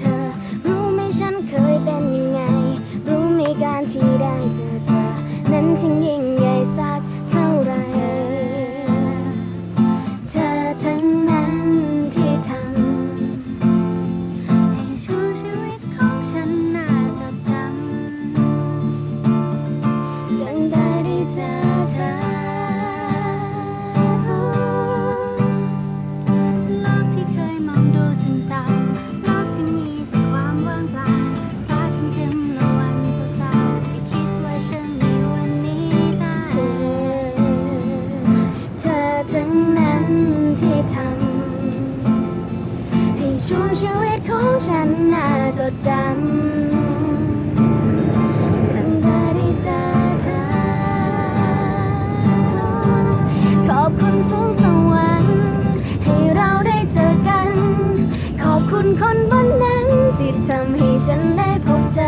ธอ รู้ไหมฉันเคยเป็นยังไง รู้ไหมการที่ได้เจอเธอ นั้นช่างยิ่งใหญ่สัก ชีวิตของฉันน่าจดจำตั้งแต่ได้เจอเธอ ขอบคุณสูงสวรรค์ให้เราได้เจอกัน ขอบคุณคนบนนั้นที่ทำให้ฉันได้พบเธอ